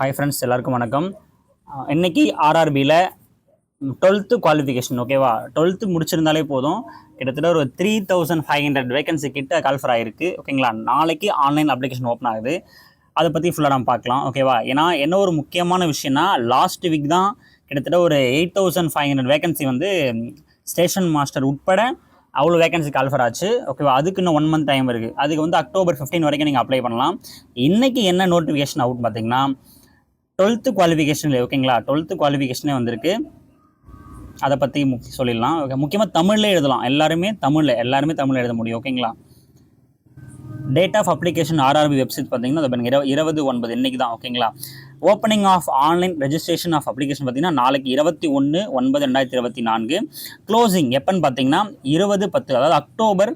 Hi friends எல்லாருக்கும் வணக்கம். இன்றைக்கி ஆர்ஆர்பியில் டுவெல்த்து குவாலிஃபிகேஷன் ஓகேவா டுவெல்த்து முடிச்சிருந்தாலே போதும். கிட்டத்தட்ட ஒரு three thousand five hundred vacancy கிட்ட கால்ஃபர் ஆகிருக்கு ஓகேங்களா நாளைக்கு ஆன்லைன் அப்ளிகேஷன் ஓப்பன் ஆகுது. அதை பற்றி ஃபுல்லாக நம்ம பார்க்கலாம் ஓகேவா ஏன்னா என்ன ஒரு முக்கியமான விஷயம்னா லாஸ்ட் வீக் தான் கிட்டத்தட்ட ஒரு eight thousand five hundred vacancy வந்து ஸ்டேஷன் மாஸ்டர் உட்பட அவ்வளோ வேகன்சி கால்ஃபர் ஆச்சு ஓகேவா அதுக்கு இன்னும் ஒன் மந்த் டைம் இருக்குது அதுக்கு வந்து அக்டோபர் 15 வரைக்கும் நீங்கள் அப்ளை பண்ணலாம். இன்றைக்கி என்ன நோட்டிஃபிகேஷன் அவுட் பார்த்தீங்கன்னா டுவெல்த்து குவாலிஃபிகேஷனில் ஓகேங்களா டுவெல்த்து குவாலிஃபிகேஷனே வந்திருக்கு. அதை பற்றி முக் சொல்லிடலாம். ஓகே முக்கியமாக தமிழில் எழுதலாம். எல்லாருமே தமிழில் எல்லாருமே தமிழில் எழுத முடியும் ஓகேங்களா date of application RRB website பார்த்தீங்கன்னா அது பாருங்க, இருபது ஒன்பது இன்றைக்கி தான் ஓகேங்களா opening of online registration of application பார்த்தீங்கன்னா நாளைக்கு இருபத்தி ஒன்று ஒன்பது ரெண்டாயிரத்தி இருபத்தி நான்கு. க்ளோசிங் எப்போன்னு பார்த்தீங்கன்னா இருபது பத்து அதாவது அக்டோபர்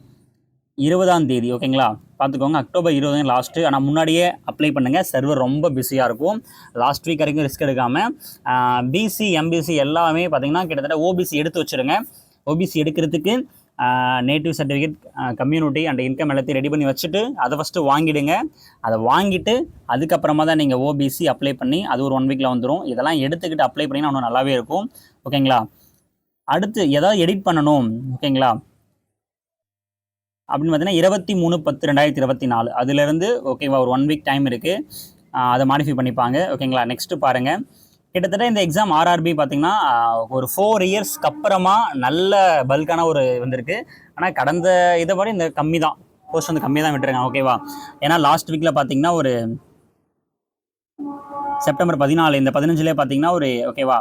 இருபதாம் தேதி ஓகேங்களா பார்த்துக்கோங்க அக்டோபர் இருபது லாஸ்ட்டு ஆனால் முன்னாடியே அப்ளை பண்ணுங்கள் சர்வர் ரொம்ப பிஸியாக இருக்கும். லாஸ்ட் வீக் வரைக்கும் ரிஸ்க் எடுக்காமல் பிசி எம்பிசி எல்லாமே பார்த்திங்கன்னா கிட்டத்தட்ட ஓபிசி எடுத்து வச்சுருங்க. ஓபிசி எடுக்கிறதுக்கு native certificate community and income எல்லாத்தையும் ரெடி பண்ணி வச்சுட்டு அதை ஃபஸ்ட்டு வாங்கிடுங்க. அதை வாங்கிட்டு அதுக்கப்புறமா தான் நீங்கள் ஓபிசி அப்ளை பண்ணி அது ஒரு ஒன் வீக்கில் வந்துடும் இதெல்லாம் எடுத்துக்கிட்டு அப்ளை பண்ணிங்கன்னா இன்னும் நல்லாவே இருக்கும். ஓகேங்களா அடுத்து எதாவது எடிட் பண்ணணும். ஓகேங்களா அப்படின்னு பார்த்தீங்கன்னா இருபத்தி மூணு பத்து ரெண்டாயிரத்தி இருபத்தி நாலு. அதுலேருந்து ஓகேவா ஒரு ஒன் வீக் டைம் இருக்குது அதை மாடிஃபை பண்ணிப்பாங்க. ஓகேங்களா நெக்ஸ்ட்டு பாருங்கள் கிட்டத்தட்ட இந்த எக்ஸாம் ஆர்ஆர்பி பார்த்திங்கன்னா ஒரு ஃபோர் இயர்ஸ்க்கு அப்புறமா நல்ல பல்கான ஒரு வந்திருக்கு. ஆனால் கடந்த இதை விட இந்த கம்மி தான் போஸ்ட் வந்து கம்மி தான் விட்டுருங்க ஓகேவா ஏன்னா லாஸ்ட் வீக்கில் பார்த்தீங்கன்னா ஒரு செப்டம்பர் பதினாலு இந்த பதினஞ்சுலேயே பார்த்தீங்கன்னா ஒரு ஓகேவா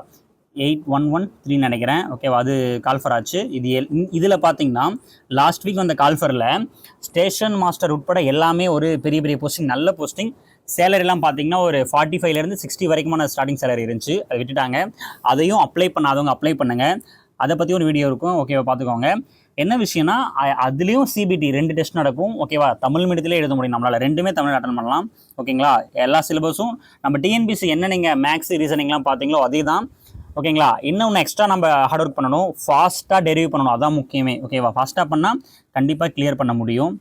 எயிட் ஒன் ஒன் த்ரீ நினைக்கிறேன். ஓகேவா அது கால்ஃபர் ஆச்சு. இது எல் இதில் பார்த்தீங்கன்னா லாஸ்ட் வீக் வந்த கால்ஃபரில் ஸ்டேஷன் மாஸ்டர் உட்பட எல்லாமே ஒரு பெரிய பெரிய போஸ்டிங் நல்ல போஸ்டிங் சேலரிலாம் பார்த்தீங்கன்னா ஒரு ஃபார்ட்டி ஃபைவ்லேருந்து சிக்ஸ்டி வரைக்குமான ஸ்டார்டிங் சேலரி இருந்துச்சு. அதை விட்டுட்டாங்க. அதையும் அப்ளை பண்ணாதவங்க அப்ளை பண்ணுங்கள் அதை பற்றி ஒரு வீடியோ இருக்கும். ஓகேவா பார்த்துக்கோங்க என்ன விஷயம்னா அ- அதுலேயும் சிபிடி ரெண்டு டெஸ்ட் நடக்கும். ஓகேவா தமிழ் மீடியத்திலே எழுத முடியும். நம்மளால் ரெண்டுமே தமிழ் அட்டன் பண்ணலாம். ஓகேங்களா எல்லா சிலபஸும் நம்ம டிஎன்பிசி என்ன நீங்கள் மேக்ஸ் ரீசனிங்லாம் பார்த்தீங்களோ அதே தான் ஓகேங்களா? இன்னொன்று எக்ஸ்ட்ரா நம்ம ஹார்ட் ஒர்க் பண்ணணும்? ஃபாஸ்ட்டாக டெரிவ் பண்ணணும். அதான் முக்கியமே. ஓகேவா ஃபாஸ்ட்டாக பண்ணால் கண்டிப்பாக கிளியர் பண்ண முடியும்.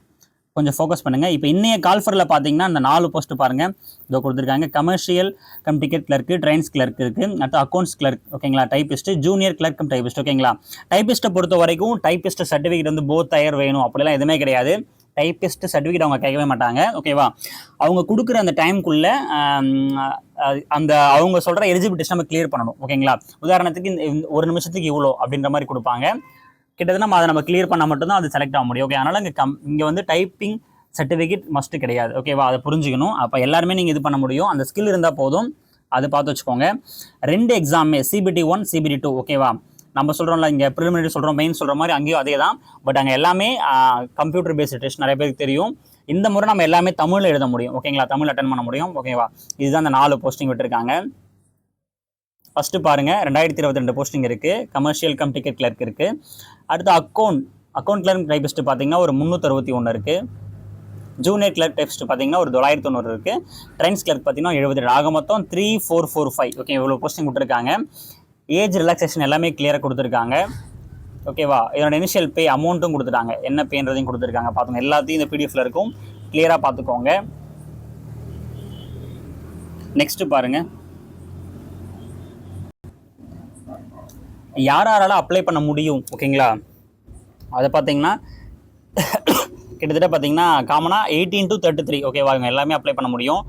கொஞ்சம் ஃபோக்கஸ் பண்ணுங்கள் இப்போ இன்றைய கால்ஃபரில் பார்த்தீங்கன்னா அந்த நாலு போஸ்ட் பாருங்கள் இதோ கொடுத்துருக்காங்க. Commercial cum ticket clerk trains clerk இருக்குது அடுத்து அக்கௌண்ட்ஸ் கிளர்க் ஓகேங்களா? Typist junior clerk cum typist ஓகேங்களா? டைப்பிஸ்ட்டை பொறுத்த வரைக்கும் டைப்பிஸ்ட் சர்டிஃபிகேட் வந்து போத் டயர் வேணும். அப்படிலாம் எதுவுமே கிடையாது. டைப்பிஸ்ட் சர்டிஃபிகேட் அவங்க கேட்கவே மாட்டாங்க. ஓகேவா அவங்க கொடுக்குற அந்த டைம்குள்ளே அந்த அவங்க சொல்கிற எலிஜிபிலிட்டிஸ் நம்ம கிளியர் பண்ணணும் ஓகேங்களா உதாரணத்துக்கு இந்த ஒரு நிமிஷத்துக்கு இவ்வளோ அப்படின்ற மாதிரி கொடுப்பாங்க. கிட்டத்தட்ட நம்ம அதை நம்ம கிளியர் பண்ணால் மட்டும்தான் அது செலக்ட் ஆக முடியும் ஓகே அதனால் இங்கே கம் இங்கே வந்து டைப்பிங் சர்டிஃபிகேட் மஸ்ட்டு கிடையாது ஓகேவா அதை புரிஞ்சுக்கணும். அப்போ எல்லாருமே நீங்கள் இது பண்ண முடியும். அந்த ஸ்கில் இருந்தால் போதும். அது பார்த்து வச்சுக்கோங்க. ரெண்டு எக்ஸாமே சிபிடி ஒன் சிபிடி டூ ஓகேவா நம்ம சொல்கிறோம்ல இங்கே ப்ரிலிமினரி சொல்கிறோம் மெயின் சொல்கிற மாதிரி அங்கேயும் அதே தான் பட் அங்கே எல்லாமே கம்ப்யூட்டர் பேஸ்டு டெஸ்ட் நிறைய பேருக்கு தெரியும். இந்த முறை நம்ம எல்லாமே தமிழில் எழுத முடியும். ஓகேங்களா தமிழ் அட்டன் பண்ண முடியும். ஓகேவா இதுதான் அந்த நாலு போஸ்டிங் விட்டுருக்காங்க. ஃபஸ்ட்டு பாருங்கள் ரெண்டாயிரத்தி இருபத்தி ரெண்டு போஸ்டிங் இருக்குது கமர்ஷியல் கம் டிக்கெட் கிளர்க் இருக்குது அடுத்து அக்கௌண்ட் அக்கௌண்ட் கிளர்க் டைபிஸ்ட்டு பார்த்தீங்கன்னா ஒரு முந்நூற்றறுபத்தி ஒன்று இருக்குது ஜூனியர் கிளர்க் டெஸ்ட் பார்த்தீங்கன்னா ஒரு தொள்ளாயிரத்தி தொண்ணூறு இருக்குது ட்ரெயின்ஸ் கிளர்க் பார்த்தீங்கன்னா எழுபது ஆக மொத்தம் three four four five okay இவ்வளோ போஸ்டிங் கொடுத்துருக்காங்க ஏஜ் ரிலாக்ஸேஷன் எல்லாமே கிளியராக கொடுத்துருக்காங்க. ஓகேவா இதோட இனிஷியல் பே அமௌண்ட்டும் கொடுத்துட்டாங்க. என்ன பேன்றதையும் கொடுத்துருக்காங்க. பார்த்துங்க எல்லாத்தையும் இந்த பிடிஎஃப்ல இருக்கும். கிளியராக பார்த்துக்கோங்க நெக்ஸ்ட் பாருங்க. யார் யாரால அப்ளை பண்ண முடியும்? ஓகேங்களா அதை பார்த்தீங்கன்னா கிட்டத்தட்ட பார்த்தீங்கன்னா காமனாக எயிட்டீன் டு தேர்ட்டி த்ரீ ஓகேவா இவங்க எல்லாமே அப்ளை பண்ண முடியும்.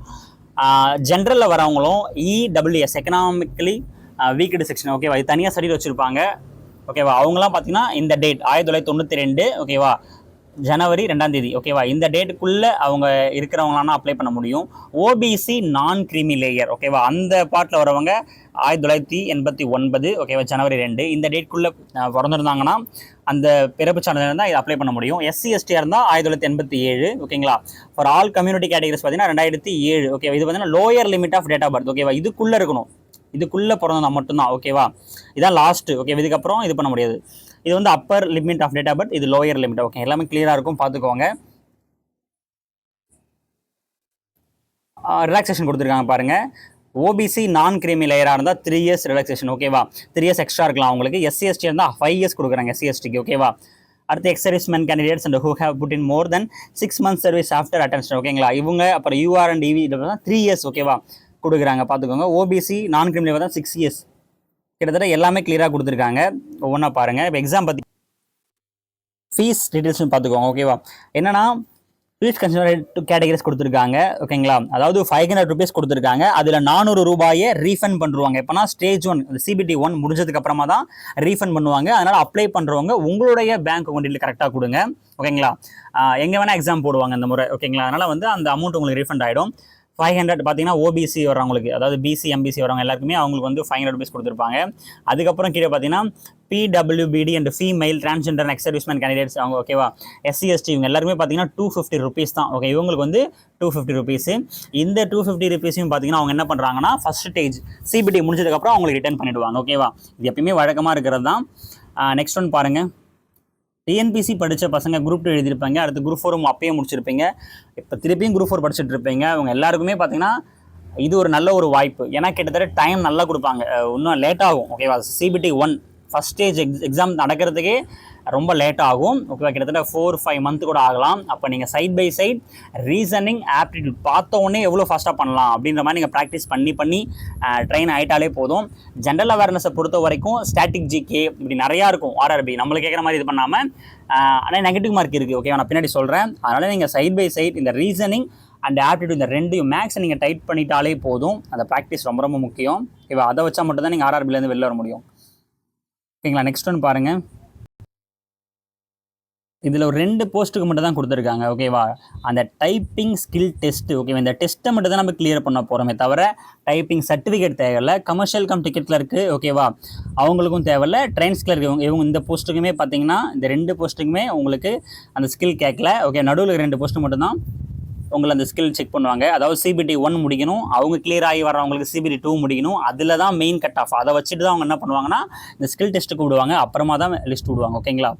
ஜென்ரலில் வரவங்களும் இடபிள்யூஎஸ் எக்கனாமிக்கலி வீக்கடு செக்ஷன் ஓகேவா இது தனியாக ஸ்டடி வச்சுருப்பாங்க. ஓகேவா அவங்களாம் பார்த்தீங்கன்னா இந்த டேட் ஆயிரத்தி தொள்ளாயிரத்தி தொண்ணூற்றி ரெண்டு ஓகேவா ஜனவரி ரெண்டாம் தேதி ஓகேவா இந்த டேட்டுக்குள்ளே அவங்க இருக்கிறவங்களாம் அப்ளை பண்ண முடியும். ஓபிசி நான் கிரீமி லேயர் ஓகேவா அந்த பாட்டில் வரவங்க ஆயிரத்தி தொள்ளாயிரத்தி எண்பத்தி ஒன்பது ஓகேவா ஜனவரி ரெண்டு இந்த டேட்குள்ளே பிறந்திருந்தாங்கன்னா அந்த பிறப்பு சான்றிதழ் இருந்தால் இதை அப்ளை பண்ண முடியும். எஸ்சி எஸ்டியாக இருந்தால் ஆயிரத்தி தொள்ளாயிரத்தி எண்பத்தி ஏழு ஓகேங்களா ஃபார் ஆல் கம்யூனிட்டி கேட்டகரிஸ் பார்த்தீங்கன்னா ரெண்டாயிரத்தி ஏழு ஓகேவா இது பார்த்தீங்கன்னா lower limit of date of birth ஓகேவா இதுக்குள்ளே இருக்கணும். இதுக்குள்ளே பிறந்தா மட்டும்தான் ஓகேவா இதான் லாஸ்ட்டு ஓகே இதுக்கப்புறம் இது பண்ண முடியாது. இது வந்து upper limit of data but இது லோயர் லிமிட் ஓகே எல்லாமே கிளியராக இருக்கும் பார்த்துக்கோங்க. ரிலாக்ஸேஷன் கொடுத்துருக்காங்க பாருங்க. ஓபிசி நான் கிரீமி லேயராக இருந்தால் த்ரீ இயர்ஸ் ரிலாக்ஸேஷன் ஓகேவா த்ரீ இயர்ஸ் எக்ஸ்ட்ரா இருக்கலாம் அவங்களுக்கு எஸ்சிஎஸ்டி இருந்தால் ஃபைவ் இயர்ஸ் கொடுக்குறாங்க எஸ்சிஎஸ்டிக்கு ஓகேவா அடுத்து ex candidates and who have put in more then six months service after attention ஓகேங்களா இவங்க அப்புறம் UR and EV three years ஓகேவா கொடுக்குறாங்க. பார்த்துக்கோங்க. ஓபிசி நான் கிரிமினல் பார்த்தா சிக்ஸ் இயர்ஸ் கிட்டத்தட்ட எல்லாமே கிளியராக கொடுத்துருக்காங்க. ஒவ்வொன்றா பாருங்கள் இப்போ எக்ஸாம் பற்றி ஃபீஸ் டீட்டெயில்ஸ்னு பார்த்துக்கோங்க. ஓகேவா என்னன்னா ஃபீஸ் கன்சிடர் டூ கேட்டகரிஸ் கொடுத்துருக்காங்க ஓகேங்களா அதாவது ஃபைவ் ஹண்ட்ரட் ருபீஸ் கொடுத்துருக்காங்க. அதில் நானூறு ரூபாயை ரீஃபண்ட் பண்ணுவாங்க எப்போனா ஸ்டேஜ் ஒன் சிபிடி ஒன் முடிஞ்சதுக்கு அப்புறமா தான் ரீஃபண்ட் பண்ணுவாங்க. அதனால் அப்ளை பண்ணுறவங்க உங்களுடைய பேங்க் அக்கௌண்ட்டில் கரெக்டாக கொடுங்க. ஓகேங்களா எங்கே வேணால் எக்ஸாம் போடுவாங்க அந்த முறை. ஓகேங்களா அதனால் வந்து அந்த அமௌண்ட் உங்களுக்கு ரீஃபண்ட் ஆகிடும் ஃபைவ் ஹண்ட்ரட் பார்த்தீங்கன்னா ஓபிசி வரவங்களுக்கு அதாவது பிசி எம்பிசி வரவங்க எல்லாருக்குமே அவங்களுக்கு வந்து ஃபைவ் ஹண்ட்ரட் ருபீஸ் கொடுத்துருப்பாங்க. அதுக்கப்புறம் கீழே பார்த்தீங்கன்னா PWBD and female transgender and serviceman candidates அவங்க ஓகேவா எஸ்சி எஸ்டி இவங்க எல்லாருமே பார்த்தீங்கன்னா டூ ஃபிஃப்டி ருபீஸ் தான். ஓகே இவங்களுக்கு வந்து டூ ஃபிஃப்டி ருபீஸ் இந்த டூ ஃபிஃப்டி ருபீஸையும் பார்த்தீங்கன்னா அவங்க என்ன பண்ணுறாங்கன்னா ஃபர்ஸ்ட் ஸ்டேஜ் சிபிடி முடிஞ்சதுக்கப்புறம் அவங்களுக்கு ரிட்டர்ன் பண்ணிவிடுவாங்க ஓகேவா இது எப்பயுமே வழக்கமாக இருக்கிறது தான். நெக்ஸ்ட் ஒன் பாருங்கள் டிஎன்பிசி படித்த பசங்க குரூப் டூ எழுதியிருப்பாங்க. அடுத்து குரூப் ஃபோரும் அப்பயே முடிச்சிருப்பீங்க. இப்போ திருப்பியும் குரூப் ஃபோர் படிச்சுட்டு இருப்பீங்க. அவங்க எல்லாருக்குமே பார்த்தீங்கன்னா இது ஒரு நல்ல ஒரு வாய்ப்பு. ஏன்னா கிட்டத்தட்ட டைம் நல்லா கொடுப்பாங்க. இன்னும் லேட் ஆகும். ஓகேவா CBT one first stage ex exam நடக்கிறதுக்கே ரொம்ப லேட் ஆகும். ஓகேவா கிட்டத்தட்ட ஃபோர் ஃபைவ் மந்த் கூட ஆகலாம். அப்போ நீங்கள் side by side reasoning aptitude பார்த்த உடனே எவ்வளோ ஃபாஸ்ட்டாக பண்ணலாம் அப்படின்ற மாதிரி நீங்கள் ப்ராக்டிஸ் பண்ணி பண்ணி ட்ரெயின் ஆகிட்டாலே போதும். ஜென்ரல் அவேர்னஸை பொறுத்த வரைக்கும் ஸ்டாட்டிக் ஜிகே இப்படி நிறையா இருக்கும். ஆர்ஆர்பி நம்மளுக்கு கேட்குற மாதிரி இது பண்ணாமல் ஆனால் நெகட்டிவ் மார்க் இருக்குது ஓகேவா நான் பின்னாடி சொல்கிறேன் அதனால் நீங்கள் சைட் பை சைட் இந்த ரீசனிங் அண்ட் ஆப்டிடியூட் இந்த ரெண்டையும் மேக்ஸை நீங்கள் டைட் பண்ணிட்டாலே போதும். அந்த ப்ராக்டிஸ் ரொம்ப ரொம்ப முக்கியம். ஓகேவா அதை வச்சா மட்டும் தான் நீங்கள் ஆர்ஆர்பிலேருந்து வெளில வர முடியும். ஓகேங்களா நெக்ஸ்ட் ஒன் பாருங்கள் இதில் ஒரு ரெண்டு போஸ்ட்டுக்கு மட்டும் தான் கொடுத்துருக்காங்க ஓகேவா? அந்த டைப்பிங் ஸ்கில் டெஸ்ட்டு ஓகேவா இந்த டெஸ்ட்டை மட்டும் தான் நம்ம கிளியர் பண்ண போகிறோமே தவிர டைப்பிங் சர்டிஃபிகேட் தேவையில்ல கமர்ஷியல் கம் டிக்கெட்டில் இருக்குது ஓகேவா? அவங்களுக்கும் தேவையில்ல ட்ரெயின்ஸ்கில் இருக்கு. இவங்க இவங்க இந்த போஸ்ட்டுக்குமே பார்த்தீங்கன்னா இந்த ரெண்டு போஸ்ட்டுக்குமே உங்களுக்கு அந்த ஸ்கில் கேட்கல ஓகே நடுவில் ரெண்டு போஸ்ட்டு மட்டும்தான் உங்களை அந்த ஸ்கில் செக் பண்ணுவாங்க. அதாவது சிபிடி ஒன் முடிக்கணும். அவங்க கிளியர் ஆகி வர்றவங்களுக்கு சிபிடி டூ முடிக்கணும். அதில் தான் மெயின் கட் ஆஃப் அதை வச்சுட்டு தான் அவங்க என்ன பண்ணுவாங்கன்னா இந்த ஸ்கில் டெஸ்ட்டுக்கு விடுவாங்க அப்புறமா தான் லிஸ்ட் விடுவாங்க. ஓகேங்களா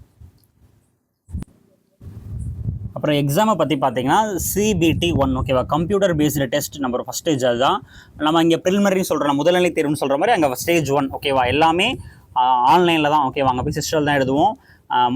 அப்புறம் எக்ஸாமை பற்றி பார்த்தீங்கன்னா சிபிடி ஒன் ஓகேவா computer based test number first stage அதுதான். நம்ம இங்கே ப்ரிலிமரி சொல்கிறோம் முதல்நிலை தேர்வுன்னு சொல்கிற மாதிரி அங்கே ஸ்டேஜ் ஒன் ஓகேவா எல்லாமே ஆன்லைனில் தான் ஓகேவா அங்கே போய் சிஸ்டர் தான் எழுதுவோம்.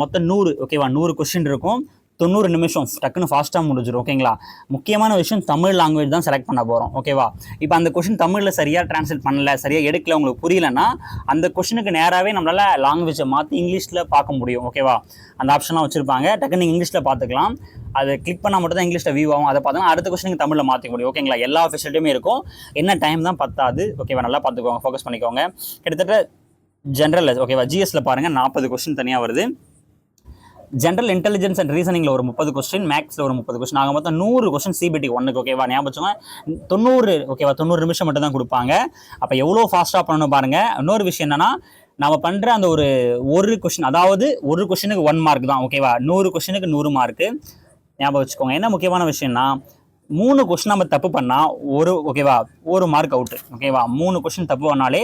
மொத்தம் நூறு ஓகேவா நூறு கொஸ்டின் இருக்கும். தொண்ணூறு நிமிஷம் டக்குன்னு ஃபாஸ்ட்டாக முடிஞ்சிடும் ஓகேங்களா முக்கியமான விஷயம் தமிழ் லாங்குவேஜ் தான் செலக்ட் பண்ண போகிறோம் ஓகேவா இப்போ அந்த கொஷின் தமிழில் சரியாக ட்ரான்ஸ்லேட் பண்ணல சரியாக எடுக்கல உங்களுக்கு புரியலன்னா அந்த கொஷினுக்கு நேராகவே நம்மளால் லாங்குவேஜை மாற்றி இங்கிலீஷில் பார்க்க முடியும் ஓகேவா அந்த ஆப்ஷன்லாம் வச்சுருப்பாங்க டக்குன்னு நீங்கள் இங்கிலீஷில் பார்த்துக்கலாம். அதை கிளிக் பண்ணால் மட்டும் தான் இங்கிலீஷில் வியூ ஆகும் அதை பார்த்தோன்னா அடுத்த கொஸ்டினுக்கு தமிழில் மாற்றிக்க முடியும் ஓகேங்களா எல்லா ஃபெசிலிட்டியுமே இருக்கும். என்ன டைம் தான் பத்தாது ஓகேவா நல்லா பார்த்துக்கோங்க ஃபோக்கஸ் பண்ணிக்கோங்க. கிட்டத்தட்ட ஜென்ரல் ஓகேவா ஜிஎஸ்சில் பாருங்கள் நாற்பது கொஸ்டின் தனியாக வருது. ஜென்ரல் இன்டெலிஜென்ஸ் அண்ட் ரீசனிங்கில் ஒரு முப்பது கொஸ்டின் மேக்ஸில் ஒரு முப்பது கொஸ்டின் ஆக மொத்தம் நூறு கொஸ்டின் சிபிடி ஒன்றுக்கு ஓகேவா ஞாபகம் வச்சுக்கோங்க. தொண்ணூறு ஓகேவா தொண்ணூறு நிமிஷம் மட்டும் தான் கொடுப்பாங்க. அப்போ எவ்வளோ ஃபாஸ்ட்டாக பண்ணணும் பாருங்கள் இன்னொரு விஷயம் என்னென்னா நம்ம பண்ணுற அந்த ஒரு ஒரு கொஷின் அதாவது ஒரு கொஷினுக்கு ஒன் மார்க் தான் ஓகேவா நூறு கொஷினுக்கு நூறு மார்க்கு ஞாபகம் வச்சுக்கோங்க. என்ன முக்கியமான விஷயம்னா மூணு கொஷின் நம்ம தப்பு பண்ணால் ஒரு ஓகேவா ஒரு மார்க் அவுட்டு ஓகேவா மூணு கொஷின் தப்பு பண்ணாலே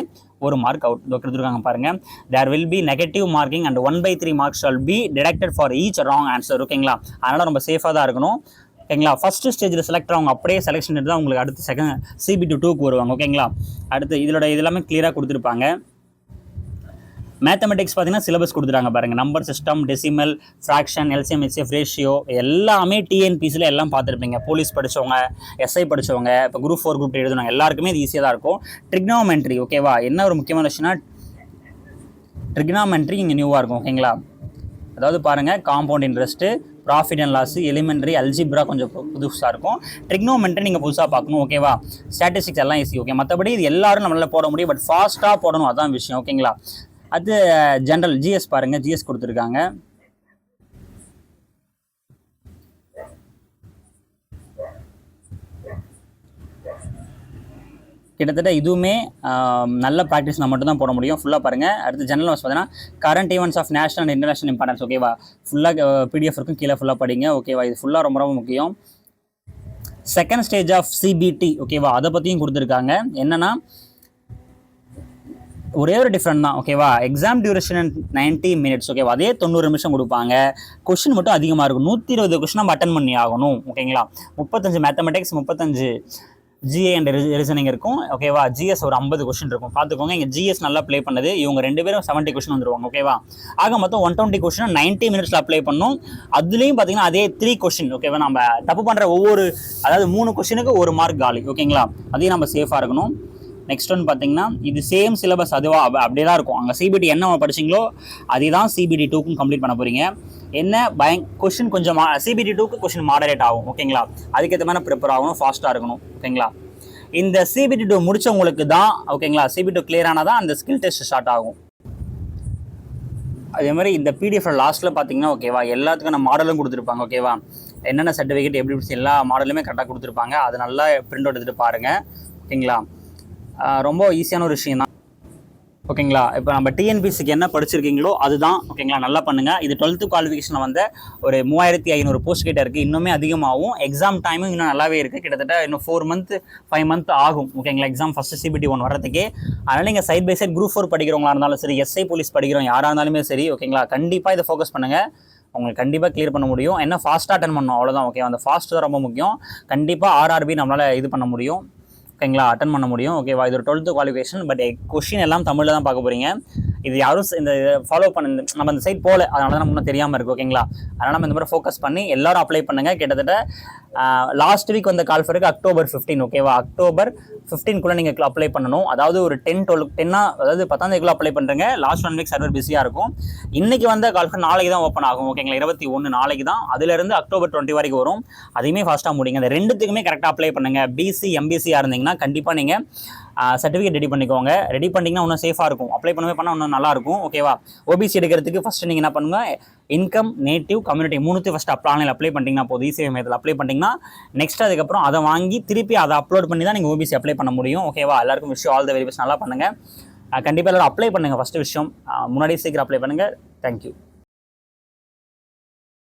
ஒரு மார்க் அவுட் கொடுத்துருக்காங்க பாருங்க. There will be negative marking and one by three marks shall be deducted for each wrong answer ஓகேங்களா அதனால் ரொம்ப சேஃபாக தான் இருக்கணும். ஓகேங்களா ஃபஸ்ட்டு ஸ்டேஜில் செலக்ட் அவங்க அப்படியே செலெக்ஷன் எடுத்து தான் உங்களுக்கு அடுத்து செகண்ட் சிபி டு டூக்கு வருவாங்க ஓகேங்களா அடுத்து இதோட இதெல்லாமே கிளியராக கொடுத்துருப்பாங்க. மேத்தமெட்டிக்ஸ் பார்த்தீங்கன்னா சிலபஸ் கொடுத்துட்டாங்க பாருங்க. Number system decimal fraction LCM HCF ratio எல்லாமே டிஎன்பிசியில் எல்லாம் பார்த்துருப்பீங்க. போலீஸ் படிச்சவங்க எஸ்ஐ படிச்சவங்க இப்போ குரூப் ஃபோர் குரூப் எழுதுனாங்க எல்லாருக்குமே இது ஈஸியாக தான் இருக்கும். ட்ரிக்னோமெண்ட்ரி ஓகேவா என்ன ஒரு முக்கியமான விஷயம்னா ட்ரிக்னாமெண்ட்ரி இங்கே நியூவாக இருக்கும் ஓகேங்களா அதாவது பாருங்கள் compound interest profit and loss elementary algebra கொஞ்சம் புதுசாக இருக்கும். ட்ரிக்னோமெண்ட்ரி நீங்கள் புதுசாக பார்க்கணும் ஓகேவா ஸ்டாட்டிஸ்டிக்ஸ் எல்லாம் ஈஸி ஓகே மற்றபடி இது எல்லாரும் நம்மளால் போட முடியும் பட் ஃபாஸ்ட்டாக போடணும் அதான் விஷயம் ஓகேங்களா அது ஜென்ரல் ஜிஎஸ் பாருங்கள் ஜிஎஸ் கொடுத்துருக்காங்க. கிட்டத்தட்ட இதுவுமே நல்ல ப்ராக்டிஸ்னால் மட்டும்தான் மட்டும் தான் போட முடியும். ஃபுல்லாக பாருங்கள் அடுத்து ஜெனரல் வாஸ் பார்த்தீங்கன்னா current events of national and international importance ஓகேவா ஃபுல்லாக பிடிஎஃப் இருக்கும் கீழே ஃபுல்லாக படிங்க ஓகேவா இது ஃபுல்லாக ரொம்ப ரொம்ப முக்கியம். செகண்ட் ஸ்டேஜ் ஆஃப் சிபிடி ஓகேவா அதை பற்றியும் கொடுத்துருக்காங்க. என்னன்னா ஒரே ஒரு டிஃப்ரெண்ட் தான் ஓகேவா எக்ஸாம் டியூரேஷன் நைன்ட்டி மினிட்ஸ் ஓகேவா அதே தொண்ணூறு நிமிஷம் கொடுப்பாங்க. கொஷின் மட்டும் அதிகமாக இருக்கும். நூற்றி இருபது கொஷின் நம்ம அட்டன் பண்ணி ஆகணும் ஓகேங்களா முப்பத்தஞ்சு மேத்தமெட்டிக்ஸ் முப்பத்தஞ்சு ஜிஏ அண்ட் ரீசனிங் இருக்கும் ஓகேவா ஜிஎஸ் ஒரு ஐம்பது கொஷின் இருக்கும். பார்த்துக்கோங்க இங்கே ஜிஎஸ் நல்லா ப்ளே பண்ணது. இவங்க ரெண்டு பேரும் செவன்ட்டி கொஷின் வந்துருவாங்க ஓகேவா ஆக மொத்தம் ஒன் டுவெண்ட்டி கொஷின் நைன்ட்டி மினிட்ஸில் அப்ளை பண்ணும். அதுலேயும் பார்த்தீங்கன்னா அதே த்ரீ கொஷின் ஓகேவா நம்ம தப்பு பண்ணுற ஒவ்வொரு அதாவது மூணு கொஷினுக்கு ஒரு மார்க் காலி ஓகேங்களா அதையும் நம்ம சேஃபாக இருக்கணும். நெக்ஸ்ட் ஒன் பார்த்தீங்கன்னா இது சேம் சிலபஸ் அதுவா அப்படியே தான் இருக்கும். அங்கே சிபிடி என்ன படிச்சீங்களோ அதே தான் சிபிடி டூக்கும் கம்ப்ளீட் பண்ண போகிறீங்க என்ன? பயங் கொஷின் கொஞ்சம் சிபிடி டூக்கு கொஷின் மாடரேட் ஆகும் ஓகேங்களா அதுக்கேற்ற மாதிரி ப்ரிப்பேர் ஆகணும் ஃபாஸ்ட்டாக இருக்கணும் ஓகேங்களா இந்த சிபிடி டூ முடிச்சவங்களுக்கு தான் ஓகேங்களா சிபிடி டூ கிளியர் ஆனால் தான் அந்த ஸ்கில் டெஸ்ட் ஸ்டார்ட் ஆகும். அதே மாதிரி இந்த பிடிஎஃப் லாஸ்ட்டில் பார்த்தீங்கன்னா ஓகேவா எல்லாத்துக்கும் மாடலும் கொடுத்துருப்பாங்க ஓகேவா என்னென்ன சர்டிஃபிகேட் எப்படி எப்படி எல்லா மாடலுமே கரெக்டாக கொடுத்துருப்பாங்க. அது நல்லா பிரிண்ட் அவுட் எடுத்துகிட்டு பாருங்கள் ஓகேங்களா ரொம்ப ஈஸியான ஒரு விஷயம் தான் ஓகேங்களா? இப்போ நம்ம டிஎன்பிசிக்கு என்ன படிச்சிருக்கீங்களோ அதுதான். ஓகேங்களா? நல்லா பண்ணுங்கள் இது டுவெல்த்து குவாலிஃபிகேஷனில் வந்து ஒரு மூவாயிரத்தி ஐநூறு போஸ்ட் கிட்ட இருக்குது இன்னுமே அதிகமாகும். எக்ஸாம் டைமும் இன்னும் நல்லாவே இருக்குது கிட்டத்தட்ட இன்னும் ஃபோர் மந்த் ஃபைவ் மந்த் ஆகும். ஓகேங்களா? எக்ஸாம் ஃபஸ்ட்டு சிபிடி ஒன் வரதுக்கே அதனால் நீங்கள் side by side group four படிக்கிறவங்களா இருந்தாலும் சரி எஸ்ஐ போலீஸ் படிக்கிறோம் யாராக இருந்தாலுமே சரி ஓகேங்களா? கண்டிப்பாக இதை ஃபோக்கஸ் பண்ணுங்கள் உங்களுக்கு கண்டிப்பாக கிளியர் பண்ண முடியும். என்ன ஃபாஸ்ட்டாக அட்டன் பண்ணணும்? அவ்வளோதான் ஓகே அந்த ஃபாஸ்ட்டு தான் ரொம்ப முக்கியம். கண்டிப்பாக ஆர்ஆர்பி நம்மளால் இது பண்ண முடியும். ஓகேங்களா? அட்டன் பண்ண முடியும். ஓகேவா இது ஒரு டுவெல்த்து குவாலிஃபிகேஷன் பட் கொஷின் எல்லாம் தமிழில் தான் பார்க்க போகிறீங்க இது யாரும் இந்த ஃபாலோ பண்ண நம்ம அந்த சைட் போகல அதனால தான் நம்ம இன்னும் தெரியாமல் இருக்கு ஓகேங்களா அதனால் நம்ம இந்த மாதிரி ஃபோக்கஸ் பண்ணி எல்லாரும் அப்ளை பண்ணுங்கள் கிட்டத்தட்ட லாஸ்ட் வீக் வந்த கால் ஃபருக்கு அக்டோபர் ஃபிஃப்டீன் ஓகேவா அக்டோபர் ஃபிஃப்டீன்குள்ளே நீங்கள் அப்ளை பண்ணணும். அதாவது ஒரு டென் டுவெல் டென்னா அதாவது பத்தாம் தேதிக்குள்ளே அப்ளை பண்ணுறங்க லாஸ்ட் ஒன் வீக் சர்வர் பிஸியாக இருக்கும். இன்றைக்கி வந்த கால் ஃபர் நாளைக்கு தான் ஓப்பன் ஆகும் ஓகேங்களா இருபத்தி ஒன்று நாளைக்கு தான். அதுலேருந்து அக்டோபர் டுவெண்ட்டி வரைக்கும் வரும். அதையுமே ஃபாஸ்ட்டாக முடிங்க. இந்த ரெண்டுத்துக்குமே கரெக்டாக அப்ளை பண்ணுங்கள் பிசி எம்பிசியாக இருந்தீங்கன்னா கண்டிப்பாக நீங்கள் சர்டிஃபிகேட் ரெடி பண்ணிக்கோங்க. ரெடி பண்ணிங்கன்னா இன்னும் சேஃபாக இருக்கும். அப்ளை பண்ணவே பண்ணால் இன்னும் நல்லாயிருக்கும் ஓகேவா ஓபிசி எடுக்கிறதுக்கு ஃபஸ்ட்டு நீங்கள் என்ன பண்ணுங்க? இன்கம் நேட்டிவ் கம்யூனிட்டி மூணுத்தையும் ஃபஸ்ட் அப்ளை ஆன்லைன் அப்ளை பண்ணிங்கன்னா போதும். இசிஐ மையத்தில் அப்ளை பண்ணிங்கன்னா நெக்ஸ்ட் அதுக்கப்புறம் அதை வாங்கி திருப்பி அதை அப்லோட் பண்ணி தான் நீங்கள் ஓபிசி அப்ளை பண்ண முடியும். ஓகேவா எல்லாருக்கும் விஷயம் ஆல் த வெரி பெஸ்ட் நல்லா பண்ணுங்கள் கண்டிப்பாக எல்லோரும் அப்ளை பண்ணுங்கள் ஃபஸ்ட்டு விஷயம். முன்னாடி முன்னாடியே சீக்கிரம் அப்ளை பண்ணுங்கள் தேங்க்யூ